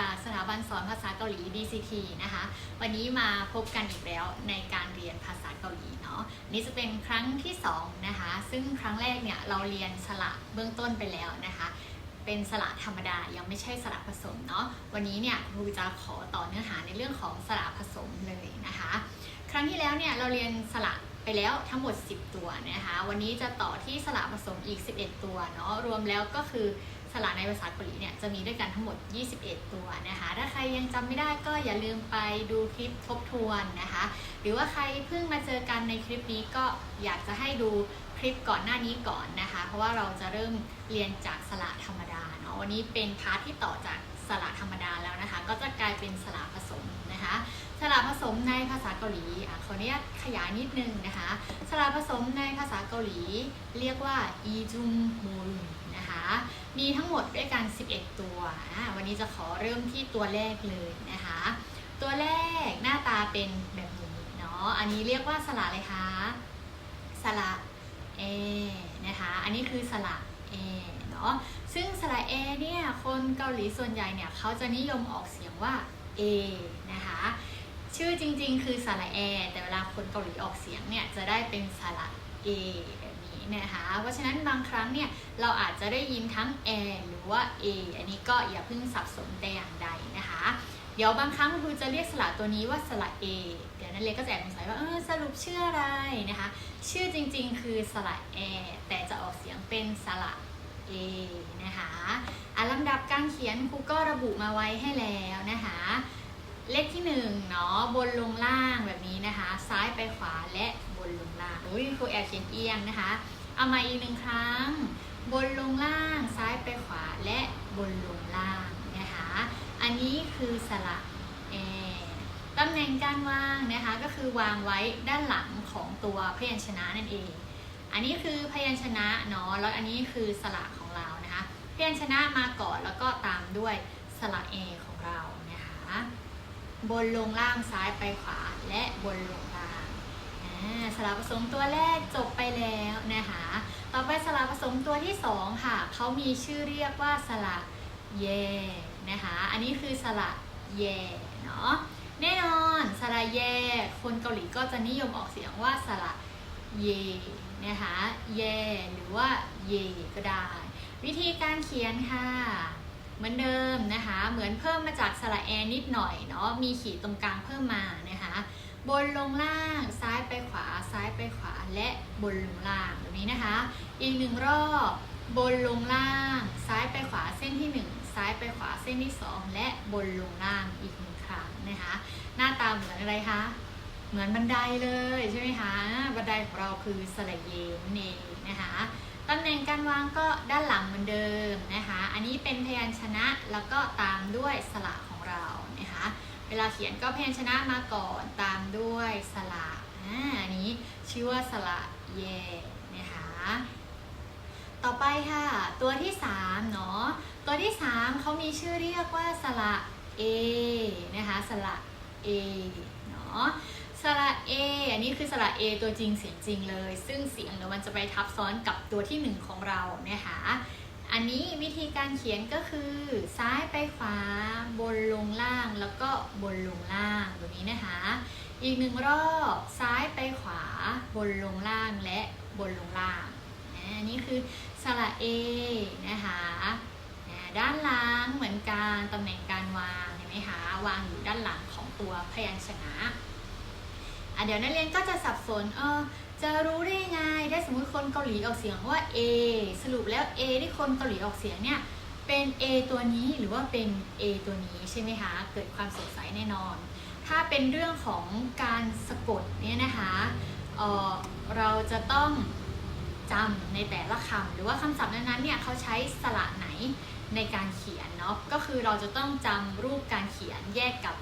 จากสถาบันสอนภาษาเกาหลี DCT นะคะ วันนี้มาพบกันอีกแล้วในการเรียนภาษาเกาหลีเนาะ นี่จะเป็นครั้งที่สองนะคะ ซึ่งครั้งแรกเนี่ยเราเรียนสระเบื้องต้นไปแล้วนะคะ เป็นสระธรรมดา ยังไม่ใช่สระผสมเนาะ วันนี้เนี่ยครูจะขอต่อเนื้อหาในเรื่องของสระผสมเลยนะคะ ครั้งที่แล้วเนี่ยเราเรียนสระไปแล้วทั้งหมด 10 ตัวนะคะ วันนี้จะต่อที่สระผสมอีก 11 ตัวเนาะ รวมแล้วก็คือ สระในภาษาเกาหลีเนี่ยจะมีด้วยกันทั้งหมด 21 ตัวนะคะ ถ้าใครยังจำไม่ได้ก็อย่าลืมไปดูคลิปทบทวนนะคะ หรือว่าใครเพิ่งมาเจอกันในคลิปนี้ก็อยากจะให้ดูคลิปก่อนหน้านี้ก่อนนะคะ เพราะว่าเราจะเริ่มเรียนจากสระธรรมดาเนาะวันนี้เป็นพาร์ทที่ต่อจาก สระธรรมดาแล้วนะคะ ก็จะกลายเป็นสระผสมนะคะสระผสมในภาษาเกาหลีอะขออนุญาตขยายนิดนึงนะคะสระผสมในภาษาเกาหลี เรียกว่าอีจุมมูลนะคะมีทั้งหมดด้วยกัน 11 ตัวอะวันนี้จะขอเริ่มที่ตัวแรกเลยนะคะ ตัวแรกหน้าตาเป็นแบบนี้เนาะอันนี้เรียกว่าสระอะไรคะสระเอนะคะ อันนี้คือสระเอ นาะซึ่งสระเอเนี่ยคนเกาหลีส่วนใหญ่เนี่ยเขาจะนิยมออกเสียงว่า A นะคะชื่อจริงๆ คือสระแอ แต่เวลาคนเกาหลีออกเสียงเนี่ยจะได้เป็นสระ A แบบนี้นะคะเพราะฉะนั้นบางครั้งเนี่ยเราอาจจะได้ยินทั้ง A หรือว่า A อันนี้ก็อย่าเพิ่งสับสนแต่อย่างใดนะคะ เดี๋ยวบางครั้งครูจะเรียกสระตัวนี้ว่าสระ A เดี๋ยวนันเรียก็จะแอบสงสัยว่าเออสรุปชื่ออะไรนะคะ ชื่อจริงๆ คือสระ A แต่จะออกเสียงเป็นสระ A นะคะอะลำดับการเขียนครูก็ระบุมาไว้ให้แล้วนะคะ เลขที่หนึ่งเนาะบนลงล่างแบบนี้นะคะ ซ้ายไปขวาและบนลงล่างอุ้ยครูแอบเขียนเอียงนะคะ เอามาอีกหนึ่งครั้ง บนลงล่างซ้ายไปขวาและบนลงล่างนะคะ อันนี้คือสระเอตำแหน่งการวางนะคะก็คือวางไว้ด้านหลังของตัวพยัญชนะนั่นเอง อันนี้คือพยัญชนะเนาะแล้วอันนี้คือสระของเรานะคะพยัญชนะมาก่อนแล้วก็ตามด้วยสระเอของเรานะคะบนลงล่างซ้ายไปขวาและบนลงล่างสระผสมตัวแรกจบไปแล้วนะคะต่อไปสระผสมตัวที่สองค่ะเขามีชื่อเรียกว่าสระเยนะคะอันนี้คือสระเยเนาะแน่นอนสระเยคนเกาหลีก็จะนิยมออกเสียงว่าสระ เยนะคะเยหรือว่าเยก็ได้ วิธีการเขียนค่ะ เหมือนเดิมนะคะ เหมือนเพิ่มมาจากสระแอนิดหน่อยเนาะมีขีดตรงกลางเพิ่มมานะคะ บนลงล่างซ้ายไปขวาซ้ายไปขวาและบนลงล่างแบบนี้นะคะ อีกหนึ่งรอบบนลงล่าง ซ้ายไปขวาเส้นที่หนึ่งซ้ายไปขวาเส้นที่สองและบนลงล่างอีกหนึ่งครั้งนะคะ หน้าตาเหมือนอะไรคะ เหมือนบันไดเลยใช่ไหมคะบันไดของเราคือสระเยนั่นเองนะคะตำแหน่งการวางก็ด้านหลังเหมือนเดิมนะคะอันนี้เป็นพยัญชนะแล้วก็ตามด้วยสระของเรานะคะเวลาเขียนก็พยัญชนะมาก่อนตามด้วยสระอ่าอันนี้ชื่อว่าสระเยนะคะต่อไปค่ะ ตัวที่3เนาะตัวที่ 3เขามีชื่อเรียกว่าสระ A นะคะสระ A เนาะ สระ A อันนี้คือสระ A ตัวจริงเสียงจริงเลย ซึ่งเสียงเดี๋ยวมันจะไปทับซ้อนกับตัวที่ 1 ของเรานะคะอันนี้วิธีการเขียนก็คือซ้ายไปขวาบนลงล่างแล้วก็บนลงล่างแบบนี้นะคะ อีกหนึ่งรอบซ้ายไปขวาบนลงล่างและบนลงล่างอันนี้คือสระ A นะคะอ่าด้านหลังเหมือนกันตำแหน่งการวางเห็นไหมคะวางอยู่ด้านหลังของตัวพยัญชนะ เดี๋ยวนักเรียนก็จะสับสนเออจะรู้ได้ไงได้สมมติคนเกาหลีออกเสียงว่า A สรุปแล้ว A ที่คนเกาหลีออกเสียงเนี่ยเป็น A ตัวนี้หรือว่าเป็น A ตัวนี้ใช่ไหมคะ เกิดความสงสัยแน่นอน ถ้าเป็นเรื่องของการสะกดเนี่ยนะคะเออเราจะต้องจำในแต่ละคำหรือว่าคำศัพท์นั้นๆเนี่ยเขาใช้สระไหนในการเขียนเนาะก็คือเราจะต้องจำรูปการเขียนแยกกับ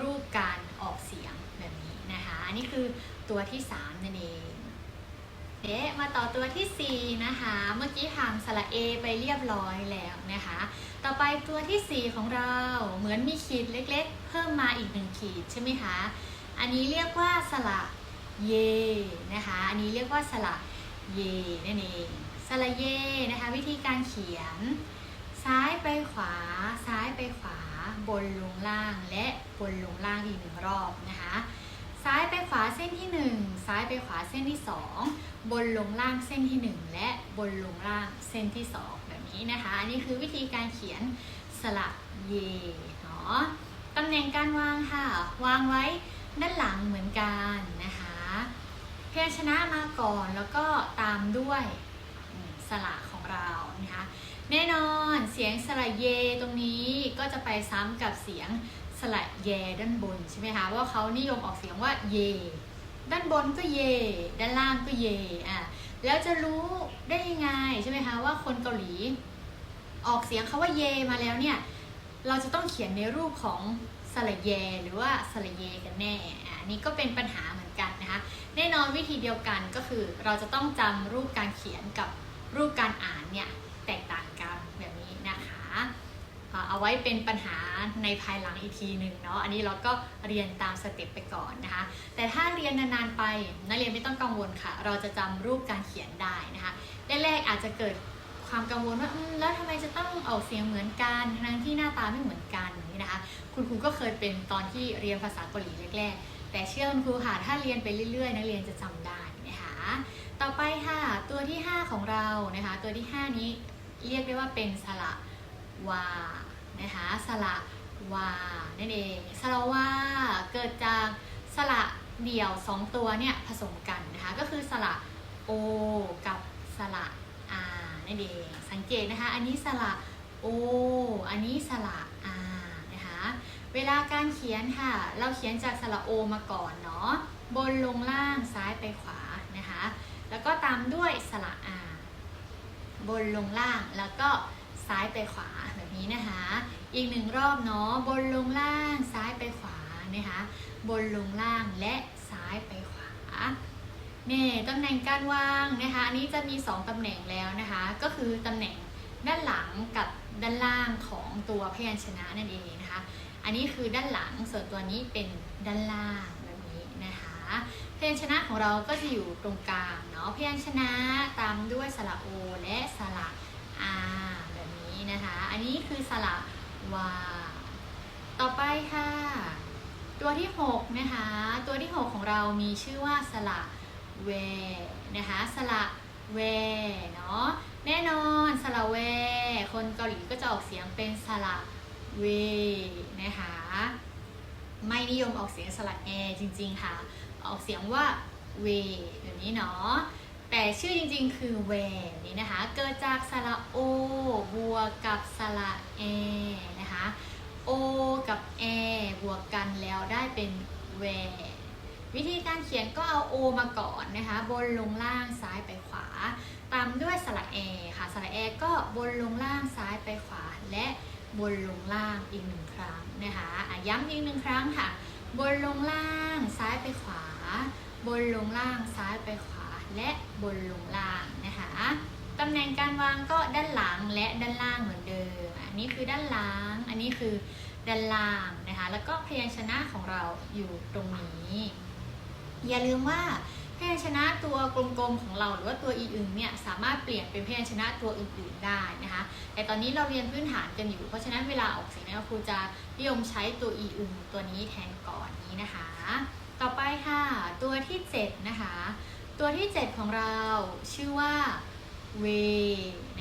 รูปการออกเสียงแบบนี้ นะคะอันนี้คือตัวที่3นั่นเองเอ๊ะมาต่อตัวทีสี่4 นะคะ เมื่อกี้ทำสระ A ไปเรียบร้อยแล้วนะคะ ต่อไปตัวทีสี่ 4 ของเราเหมือนมีขีดเล็กๆ เพิ่มมาอีกหนึ่งขีดใช่ไหมคะ อันนี้เรียกว่าสระเยนะคะ อันนี้เรียกว่าสระเยนั่นเองสระเยนะคะ วิธีการเขียน ซ้ายไปขวา ซ้ายไปขวา บนลงล่างและบนลงล่างอีกหนึ่งรอบนะคะ วาเส้นที่หนึ่งซ้ายไปขวาเส้นที่สองบนลงล่างเส้นที่หนึ่งและบนลงล่างเส้นที่สองแบบนี้นะคะ อันนี้คือวิธีการเขียนสระเยเนาะตำแหน่งการวางค่ะ วางไว้ด้านหลังเหมือนกันนะคะพยัญชนะมาก่อนแล้วก็ตามด้วยสระของเรานะคะแน่นอนเสียงสระเยตรงนี้ก็จะไปซ้ำกับเสียง สระแยด้านบนใช่ไหมคะว่าเขานิยมออกเสียงว่าเย ด้านบนก็เย ด้านล่างก็เยอะแล้วจะรู้ได้ยังไงใช่ไหมคะว่าคนเกาหลี ออกเสียงคาว่าเยมาแล้วเนี่ยเราจะต้องเขียนในรูปของสระเย หรือว่าสระเยกันแน่อะอันนี่ก็เป็นปัญหาเหมือนกันนะคะแน่นอนวิธีเดียวกันก็คือ เราจะต้องจำรูปการเขียนกับรูปการอ่านเนี่ยแตกต่างกันแบบนี้นะคะอ่า เอาไว้เป็นปัญหาในภายหลังอีกทีหนึ่งเนาะอันนี้เราก็เรียนตามสเต็ปไปก่อนนะคะ แต่ถ้าเรียนนานๆไปนักเรียนไม่ต้องกังวลค่ะ เราจะจำรูปการเขียนได้นะคะแรกๆอาจจะเกิดความกังวลว่าแล้วทำไมจะต้องออกเสียงเหมือนกันทั้งที่หน้าตาไม่เหมือนกันอย่างนี้นะคะ คุณครูก็เคยเป็นตอนที่เรียนภาษาเกาหลีแรกๆ แต่เชื่อคุณครูค่ะถ้าเรียนไปเรื่อยๆ นักเรียนจะจำได้นะคะต่อไปค่ะตัวที่ 5 ของเรานะคะ ตัวที่ 5 นี้เรียกได้ว่าเป็นสระวา นะคะสระวานั่นเองสระวาเกิดจากสระเดี่ยว 2 ตัวเนี่ยผสมกันนะคะก็คือสระโอกับสระอานั่นเองสังเกตนะคะอันนี้สระโออันนี้สระอานะคะเวลาการเขียนค่ะ เราเขียนจากสระโอมาก่อนเนาะบนลงล่างซ้ายไปขวานะคะแล้วก็ตามด้วยสระอาบนลงล่างแล้วก็ ซ้ายไปขวาแบบนี้นะคะ อีกหนึ่งรอบเนาะบนลงล่างซ้ายไปขวานะคะบนลงล่างและซ้ายไปขวาเนี่ยตำแหน่งการวางนะคะอันนี้จะมี 2ตำแหน่งแล้วนะคะ ก็คือตำแหน่งด้านหลังกับด้านล่างของตัวพยัญชนะนั่นเองนะคะ อันนี้คือด้านหลังส่วนตัวนี้เป็นด้านล่างแบบนี้นะคะพยัญชนะของเราก็จะอยู่ตรงกลางเนาะพยัญชนะตามด้วยสระโอและสระอา นี้นะคะ อันนี้คือสระวา ต่อไปค่ะ ตัวที่ 6 นะคะ ตัวที่ 6 ของเรามีชื่อว่าสระเวนะคะ สระเวเนาะ แน่นอนสระเว คนเกาหลีก็จะออกเสียงเป็นสระเวนะคะ ไม่นิยมออกเสียงสระแอจริงๆค่ะ ออกเสียงว่าเวแบบนี้เนาะ แต่ชื่อจริงๆ คือเวนนี่นะคะ เกิดจากสระโอบวกกับสระเอนะคะ โอ กับ a บวกกันแล้วได้เป็น w วิธีการเขียนก็เอา o มาก่อนนะคะ บนลงล่างซ้ายไปขวา ตามด้วยสระ a ค่ะสระ a ก็บนลงล่างซ้ายไปขวา และบนลงล่างอีกหนึ่งครั้งนะคะะย้ำอีกหนึ่งครั้งค่ะ บนลงล่างซ้ายไปขวา บนลงล่างซ้ายไปขวา และบนลงล่างนะคะตำแหน่งการวางก็ด้านหลังและด้านล่างเหมือนเดิม อันนี้คือด้านหลัง อันนี้คือด้านล่างนะคะ แล้วก็พยัญชนะของเราอยู่ตรงนี้ อย่าลืมว่าพยัญชนะตัวกลมๆของเราหรือว่าตัวอีอึงเนี่ยสามารถเปลี่ยนเป็นพยัญชนะตัวอื่นๆได้นะคะ แต่ตอนนี้เราเรียนพื้นฐานกันอยู่ เพราะฉะนั้นเวลาออกเสียงครูจะนิยมใช้ตัวอีอึงตัวนี้แทนก่อนนี้นะคะ ต่อไปค่ะตัวที่ 7 นะคะ ตัวที่ 7 ของเราชื่อว่าเว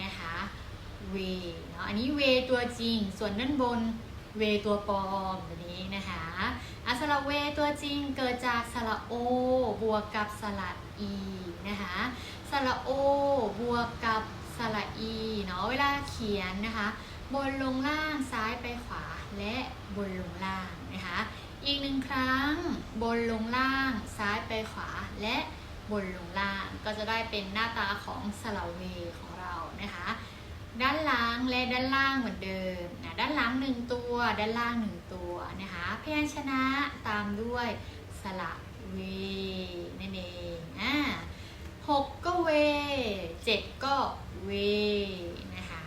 นะคะเวเนาะอันนี้เวตัวจริง ส่วนด้านบนเวตัวปลอมแบบนี้นะคะอะสระเวตัวจริงเกิดจากสระโอบวกกับสระอีนะคะสระโอบวกกับสระอีเนาะเวลาเขียนนะคะ บนลงล่างซ้ายไปขวาและบนลงล่างนะคะ อีกหนึ่งครั้งบนลงล่างซ้ายไปขวาและ บนลงล่างก็จะได้เป็นหน้าตาของสระเวของเรานะคะ ด้านหลังและด้านล่างเหมือนเดิมนะด้านหลังหนึ่งตัว ด้านล่างหนึ่งตัวนะคะพยัญชนะตามด้วยสระเวนั่นเองอ่าหกก็เวเจ็ดก็เวนะคะ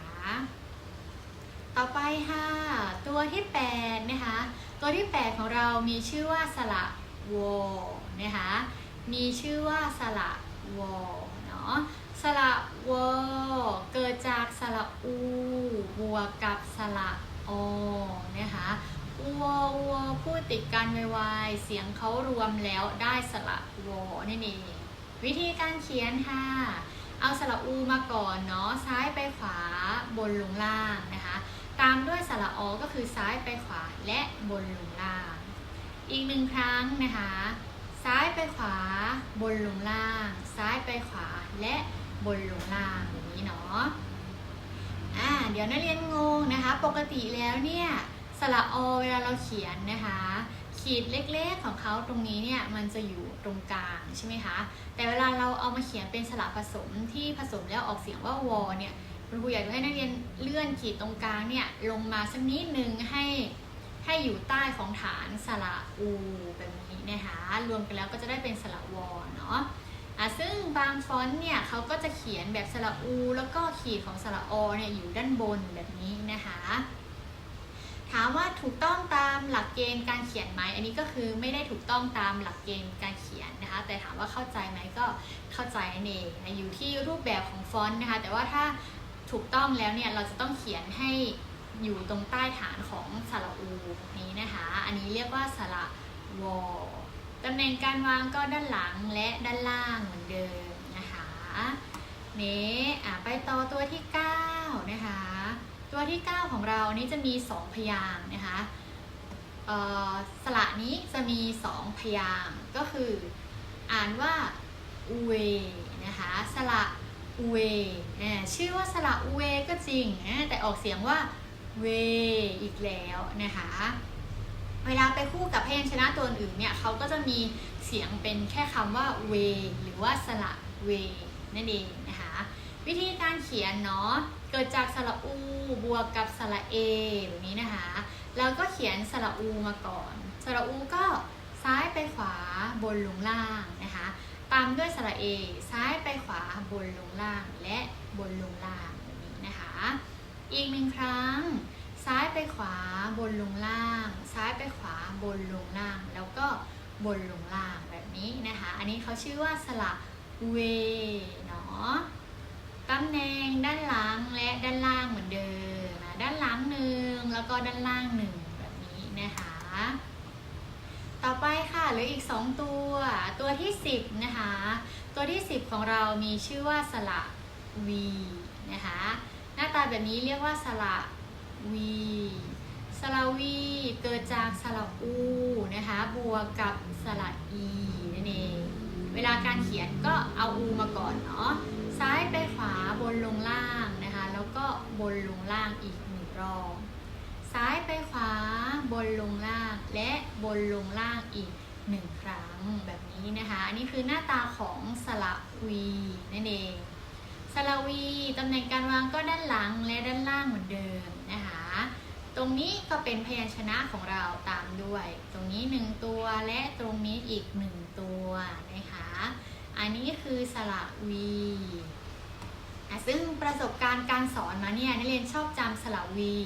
ต่อไปค่ะ ตัวที่8นะคะ ตัวที่8ของเรามีชื่อว่าสระวนะคะ มีชื่อว่าสระวอเนาะสระวอเกิดจากสระอูบวกกับสระอนะคะวัววัวพูดติดกันไวๆเสียงเขารวมแล้วได้สระวอนั่เองวิธีการเขียนค่ะ เอาสระอูมาก่อนเนาะซ้ายไปขวาบนลงล่างนะคะ ตามด้วยสระอก็คือซ้ายไปขวาและบนลงล่าง อีกหนึ่งครั้งนะคะ ซ้ายไปขวา บนลงล่าง ซ้ายไปขวาและบนลงล่างอย่างนี้เนาะอ่าเดี๋ยวนักเรียนงงนะคะ ปกติแล้วเนี่ยสระอเวลาเราเขียนนะคะ ขีดเล็กๆของเขาตรงนี้เนี่ยมันจะอยู่ตรงกลางใช่ไหมคะแต่เวลาเราเอามาเขียนเป็นสระผสมที่ผสมแล้วออกเสียงว่าวอเนี่ยคุณครูอยากให้นักเรียนเลื่อนขีดตรงกลางเนี่ยลงมาสักนิดนึงให้ให้อยู่ใต้ของฐานสระอูแบบนี้ นะคะรวมกันแล้วก็จะได้เป็นสระวอเนาะอะซึ่งบางฟอนต์เนี่ยเขาก็จะเขียนแบบสระอู แล้วก็ขีดของสระอเนี่ยอยู่ด้านบนแบบนี้นะคะถามว่าถูกต้องตามหลักเกณฑ์การเขียนไหม อันนี้ก็คือไม่ได้ถูกต้องตามหลักเกณฑ์การเขียนนะคะ แต่ถามว่าเข้าใจไหมก็เข้าใจนั่นเองอยู่ที่รูปแบบของฟอนต์นะคะ แต่ว่าถ้าถูกต้องแล้วเนี่ยเราจะต้องเขียนให้อยู่ตรงใต้ฐานของสระอูนี้นะคะ อันนี้เรียกว่าสระ วอตำแหน่งการวางก็ด้านหลังและด้านล่างเหมือนเดิมนะคะเนี้อะไปต่อตัวที่ 9 นะคะ ตัวที่ 9 ของเรานี้จะมี 2 พยางค์นะคะสระนี้จะมี 2 พยางค์ก็คือ อ่านว่าอูเวนะคะสระอูเวอ่าชื่อว่าสระอูเวก็จริง แต่ออกเสียงว่าเวอีกแล้วนะคะ เวลาไปคู่กับพยัญชนะตัวอื่นเนี่ยเขาก็จะมีเสียงเป็นแค่คำว่าเวหรือว่าสระเวนั่นเองนะคะวิธีการเขียนเนาะเกิดจากสระอู บวกกับสระเอแบบนี้นะคะแล้วก็เขียนสระอูมาก่อน สระอูก็ซ้ายไปขวาบนลงล่างนะคะตามด้วยสระเอซ้ายไปขวาบนลงล่างและบนลงล่างแบบนี้นะคะ อีกหนึ่งครั้ง ซ้ายไปขวาบนลงล่าง ซ้ายไปขวาบนลงล่าง แล้วก็บนลงล่างแบบนี้นะคะ อันนี้เขาชื่อว่าสระเวเนาะตำแหน่งด้านหลังและด้านล่างเหมือนเดิมนะด้านหลังหนึ่งแล้วก็ด้านล่างหนึ่งแบบนี้นะคะ ต่อไปค่ะเหลืออีก 2 ตัวตัวที่ 10 นะคะ ตัวที่ 10 ของเรามีชื่อว่าสระวีนะคะ หน้าตาแบบนี้เรียกว่าสระ วีสระวีเกิดจากสระอูนะคะบวกกับสระอีนั่นเองเวลาการเขียนก็เอาอูมาก่อนเนาะซ้ายไปขวาบนลงล่างนะคะ แล้วก็บนลงล่างอีกหนึ่งรอบซ้ายไปขวาบนลงล่างและบนลงล่างอีกหนึ่งครั้งแบบนี้นะคะ อันนี้คือหน้าตาของสระวีนั่นเอง สระวีตำแหน่งการวางก็ด้านหลังและด้านล่างเหมือนเดิมนะคะ ตรงนี้ก็เป็นพยัญชนะของเราตามด้วย ตรงนี้หนึ่งตัวและตรงนี้อีกหนึ่งตัวนะคะ อันนี้คือสระวีอะซึ่งประสบการณ์การสอนมาเนี่ยนักเรียนชอบจำสระวี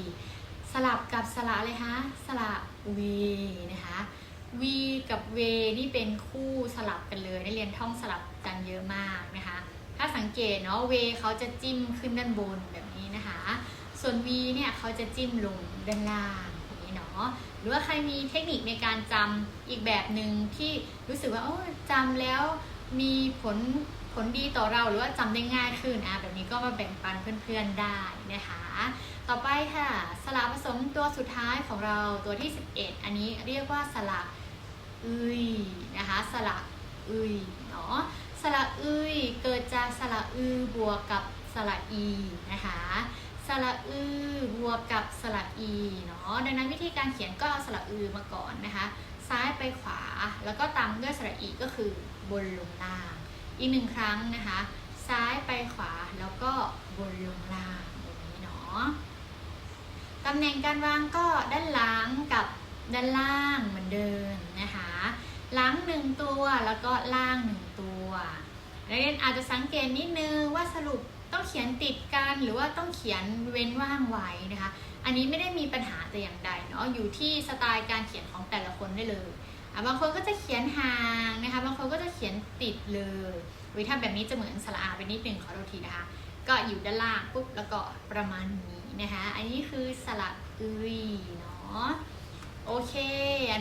สลับกับสระอะไรคะสระวีนะคะวีกับเวนี่เป็นคู่สลับกันเลยนักเรียนท่องสลับกันเยอะมากนะคะ ถ้าสังเกตเนาะเวเขาจะจิ้มขึ้นด้านบนแบบนี้นะคะ ส่วน V เนี่ยเขาจะจิ้มลงด้านล่างอย่างนี้เนาะหรือว่าใครมีเทคนิคในการจำอีกแบบหนึ่งที่รู้สึกว่าโอ้จำแล้วมีผลผลดีต่อเราหรือว่าจำได้ง่ายขึ้นอะแบบนี้ก็มาแบ่งปันเพื่อนๆได้นะคะ ต่อไปค่ะสระผสมตัวสุดท้ายของเราตัวที่ 11 อันนี้เรียกว่าสระอึยนะคะสระอึยเนาะ สระอึยเกิดจากสระอือบวกกับสระอีนะคะสระอือบวกกับสระอีเนาะดังนั้นวิธีการเขียนก็เอาสระอือมาก่อนนะคะ ซ้ายไปขวาแล้วก็ตามด้วยสระอีก็คือบนลงล่าง อีกหนึ่งครั้งนะคะ ซ้ายไปขวาแล้วก็บนลงล่างแบบนี้เนาะตำแหน่งการวางก็ด้านหลังกับด้านล่างเหมือนเดิมนะคะหลังหนึ่งตัวแล้วก็ล่างหนึ่ง ตัว นักเรียนอาจจะสังเกตนิดนึงว่าสรุปต้องเขียนติดกันหรือว่าต้องเขียนเว้นว่างไว้นะคะ อันนี้ไม่ได้มีปัญหาแต่อย่างใดเนาะอยู่ที่สไตล์การเขียนของแต่ละคนได้เลยบางคนก็จะเขียนห่างนะคะ บางคนก็จะเขียนติดเลยวิธีแบบนี้จะเหมือนสระอาไปนิดนึงขอโทษทีนะคะ ก็อยู่ด้านล่างปุ๊บแล้วก็ประมาณนี้นะคะ อันนี้คือสระอุยเนาะโอเค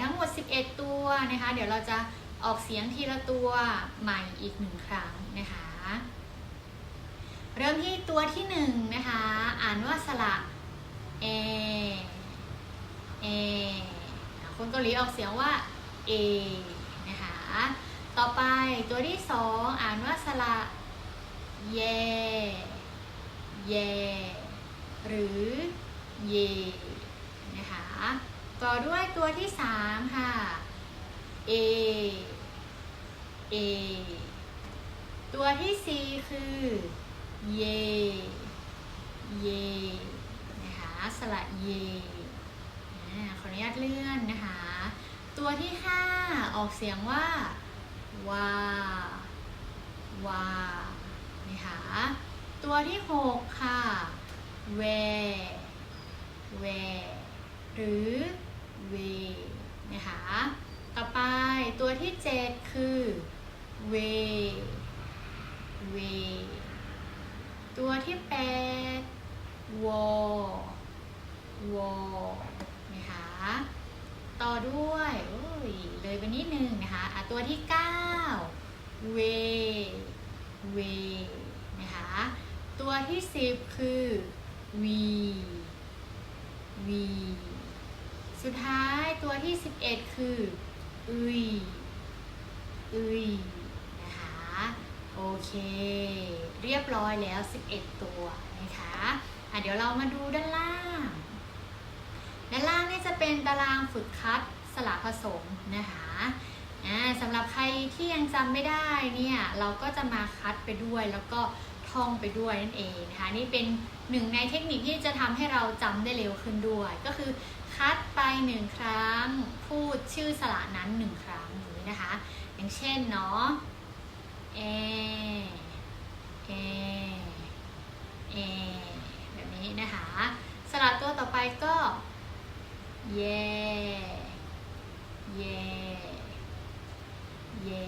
ทั้งหมด 11 ตัวนะคะ เดี๋ยวเราจะ ออกเสียงทีละตัวใหม่อีกหนึ่งครั้งนะคะ เริ่มที่ตัวที่หนึ่งนะคะ อ่านว่าสระเอเอคนเกาหลีออกเสียงว่าเอนะคะ ต่อไปตัวที่สองอ่านว่าสระเย เย หรือเยนะคะ ต่อด้วยตัวที่สามค่ะ A A ตัวที่สี่คือ เย เย นะคะ สระเยขออนุญาตเลื่อนนะคะ ตัวที่ห้าออกเสียงว่า วา วา นะคะ ตัวที่หกค่ะเวเวหรือ เว นะคะ ต่อไปตัวที่ 7 คือ เว เว ตัวที่แปดวอ วอ นะคะ ต่อด้วยโอ้ยเลยไปนิดนึงนะคะอะตัวที่เก้าเว เว นะคะ ตัวที่สิบคือ วี วี สุดท้ายตัวที่ 11 คือ อุย อุย นะคะ โอเค เรียบร้อยแล้ว 11 ตัวนะคะะเดี๋ยวเรามาดูด้านล่าง ด้านล่างนี่จะเป็นตารางฝึกคัดสละผสมนะคะสำหรับใครที่ยังจำไม่ได้เนี่ยเราก็จะมาคัดไปด้วยแล้วก็ท่องไปด้วยนั่นเองนะคะนี่เป็นหนึ่งในเทคนิคที่จะทำให้เราจำได้เร็วขึ้นด้วย ก็คือคัดไปหนึ่งครั้ง พูดชื่อสระนั้นหนึ่งครั้งอย่างนี้นะคะ อย่างเช่นเนาะเอเอ แบบนี้นะคะ สระตัวต่อไปก็เยเยเย่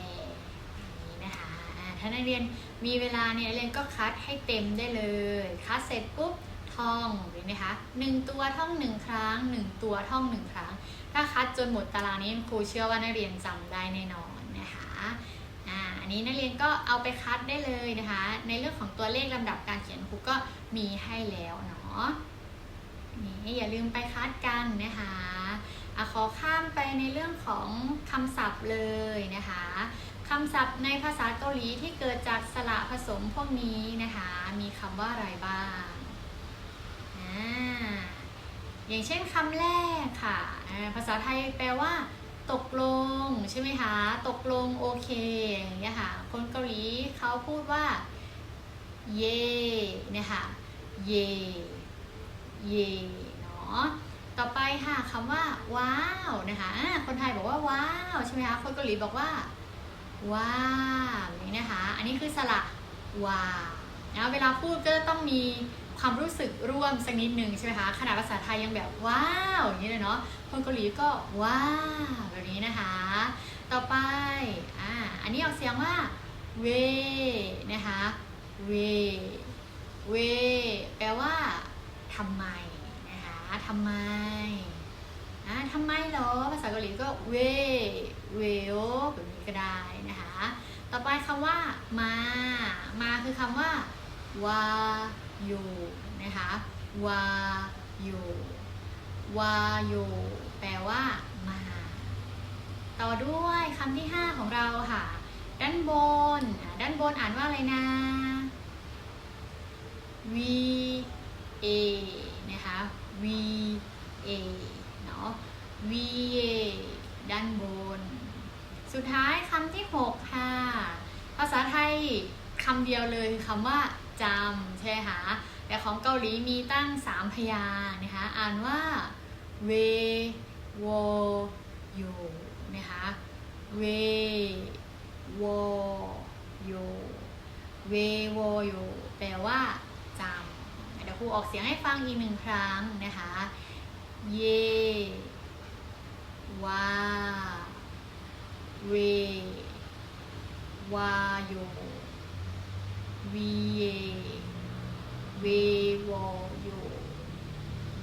นี้นะคะถ้านักเรียนมีเวลาเนี่ยนักเรียนก็คัดให้เต็มได้เลย คัดเสร็จปุ๊บท่องเห็นไหมคะหนึ่งตัวท่องหนึ่งครั้งหนึ่งตัวท่องหนึ่งครั้ง ถ้าคัดจนหมดตารางนี้ครูเชื่อว่านักเรียนจำได้แน่นอนนะคะ อันนี้นักเรียนก็เอาไปคัดได้เลยนะคะ ในเรื่องของตัวเลขลำดับการเขียนครูก็มีให้แล้วเนาะนี่อย่าลืมไปคัดกันนะคะอะขอข้ามไปในเรื่องของคำศัพท์เลยนะคะคำศัพท์ในภาษาเกาหลีที่เกิดจากสระผสมพวกนี้นะคะ มีคำว่าอะไรบ้างอาอย่างเช่นคำแรกค่ะ ภาษาไทยแปลว่า ตกลง ใช่ไหมคะ ตกลงโอเคอย่างเงี้ยค่ะ คนเกาหลีเขาพูดว่า เย่เนะคะเย่เย่เนาะ ต่อไปค่ะคำว่า ว้าวนะคะอ่าคนไทยบอกว่าว้าวใช่ไหมคะ คนเกาหลีบอกว่า ว้าวนี้นะคะ อันนี้คือสระว้าวนะเวลาพูดก็ต้องมี ความรู้สึกร่วมสักนิดหนึ่งใช่ไหมคะขนาดภาษาไทยยังแบบว้าวอย่างนี้เลยเนาะคนเกาหลีก็ว้าวแบบนี้นะคะ ต่อไปอ่าอันนี้ออกเสียงว่าเวนะคะเวเวแปลว่าทำไมนะคะทำไมนะทำไมเหรอภาษาเกาหลีก็เวเวโอแบบนี้ก็ได้นะคะ ต่อไปคำว่ามา มาคือคำว่าวา อยู่นะคะวาอยู่วาอยู่แปลว่ามา ต่อด้วยคำที่ 5 ของเราค่ะ ด้านบน ด้านบนอ่านว่าอะไรนะ V A นะคะ V A เนาะ V A ด้านบน สุดท้ายคำที่ 6 ค่ะ ภาษาไทยคำเดียวเลยคือคำว่า จำใช่ไหมคะแต่ของเกาหลีมีตั้ง 3 พยางนะคะอ่านว่าเวโวโยนะคะเวโวโยเวโวโยแปลว่าจำเดี๋ยวครูออกเสียงให้ฟังอีกหนึ่งครั้งนะคะเยวาเววาโย วีเยเวอย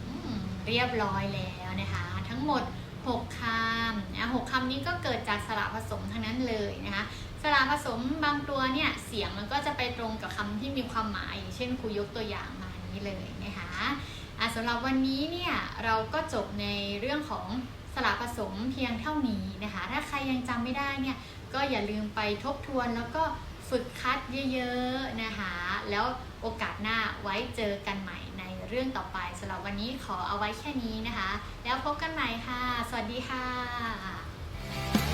อืมเรียบร้อยแล้วนะคะ ทั้งหมด 6คำนะหกคำนี้ก็เกิดจากสระผสมทั้งนั้นเลยนะคะสระผสมบางตัวเนี่ยเสียงมันก็จะไปตรงกับคำที่มีความหมายอย่างเช่นครูยกตัวอย่างมานี้เลยนะคะะสำหรับวันนี้เนี่ยเราก็จบในเรื่องของสระผสมเพียงเท่านี้นะคะ ถ้าใครยังจำไม่ได้เนี่ยก็อย่าลืมไปทบทวนแล้วก็ ฝึกคัดเยอะๆนะคะ แล้วโอกาสหน้าไว้เจอกันใหม่ในเรื่องต่อไปสำหรับวันนี้ขอเอาไว้แค่นี้นะคะ แล้วพบกันใหม่ค่ะ สวัสดีค่ะ